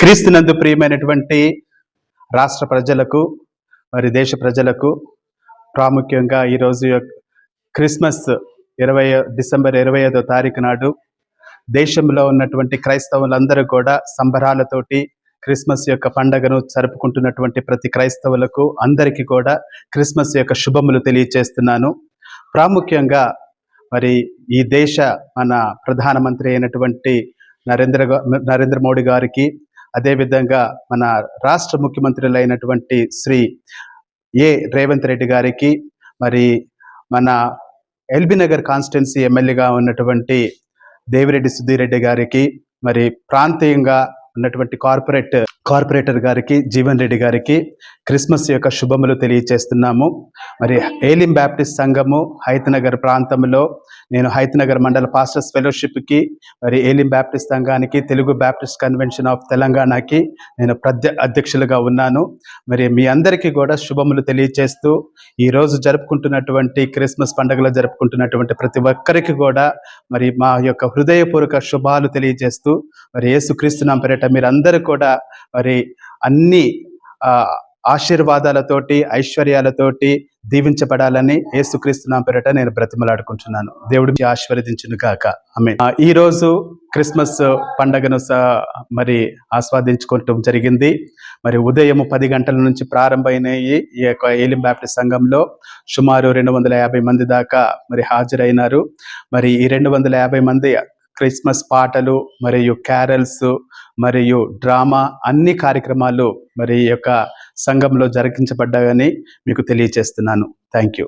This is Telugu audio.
క్రీస్తునందు ప్రియమైనటువంటి రాష్ట్ర ప్రజలకు మరి దేశ ప్రజలకు ప్రాముఖ్యంగా ఈరోజు యొక్క క్రిస్మస్ ఇరవై డిసెంబర్ ఇరవై ఐదో తారీఖు నాడు దేశంలో ఉన్నటువంటి క్రైస్తవులందరూ కూడా సంబరాలతోటి క్రిస్మస్ యొక్క పండగను జరుపుకుంటున్నటువంటి ప్రతి క్రైస్తవులకు అందరికీ కూడా క్రిస్మస్ యొక్క శుభములు తెలియచేస్తున్నాను. ప్రాముఖ్యంగా మరి ఈ దేశ మన ప్రధానమంత్రి అయినటువంటి నరేంద్ర నరేంద్ర మోడీ గారికి అదేవిధంగా మన రాష్ట్ర ముఖ్యమంత్రులు అయినటువంటి శ్రీ ఏ. రేవంత్ రెడ్డి గారికి మరి మన ఎల్బీ నగర్ కాన్స్టిట్యున్సీ ఎమ్మెల్యేగా ఉన్నటువంటి దేవిరెడ్డి సుధీరెడ్డి గారికి మరి ప్రాంతీయంగా ఉన్నటువంటి కార్పొరేట్ కార్పొరేటర్ గారికి జీవన్ రెడ్డి గారికి క్రిస్మస్ యొక్క శుభములు తెలియచేస్తున్నాము. మరి ఏలిం బ్యాప్టిస్ట్ సంఘము హైతనగర్ ప్రాంతంలో నేను హైతనగర్ మండల పాస్టర్స్ ఫెలోషిప్కి మరి ఏలిం బ్యాప్టిస్ట్ సంఘానికి తెలుగు బ్యాప్టిస్ట్ కన్వెన్షన్ ఆఫ్ తెలంగాణకి నేను ప్రధ్య అధ్యక్షులుగా ఉన్నాను. మరి మీ అందరికీ కూడా శుభములు తెలియచేస్తూ ఈరోజు జరుపుకుంటున్నటువంటి క్రిస్మస్ పండుగలో జరుపుకుంటున్నటువంటి ప్రతి ఒక్కరికి కూడా మరి మా యొక్క హృదయపూర్వక శుభాలు తెలియజేస్తూ మరి యేసుక్రీస్తు నామ పేరిట మీరందరూ కూడా మరి అన్ని ఆశీర్వాదాలతోటి ఐశ్వర్యాలతోటి దీవించబడాలని ఏసుక్రీస్తు నా పేరిట నేను బ్రతిమలాడుకుంటున్నాను. దేవుడికి ఆశీర్వదించును కాక ఆమె ఈ రోజు క్రిస్మస్ పండగను స- మరి ఆస్వాదించుకోవటం జరిగింది. మరి ఉదయం పది గంటల నుంచి ప్రారంభమైనవి ఈ యొక్క ఏలిం బ్యాప్టిస్ట్ సంఘంలో. సుమారు రెండు వందల యాభై మంది దాకా మరి హాజరైనారు. మరి ఈ రెండు వందల యాభై మంది క్రిస్మస్ పాటలు మరియు క్యారల్స్ మరియు డ్రామా అన్ని కార్యక్రమాలు మరి యొక్క సంఘంలో జరిగించబడ్డాయని మీకు తెలియచేస్తున్నాను. Thank you.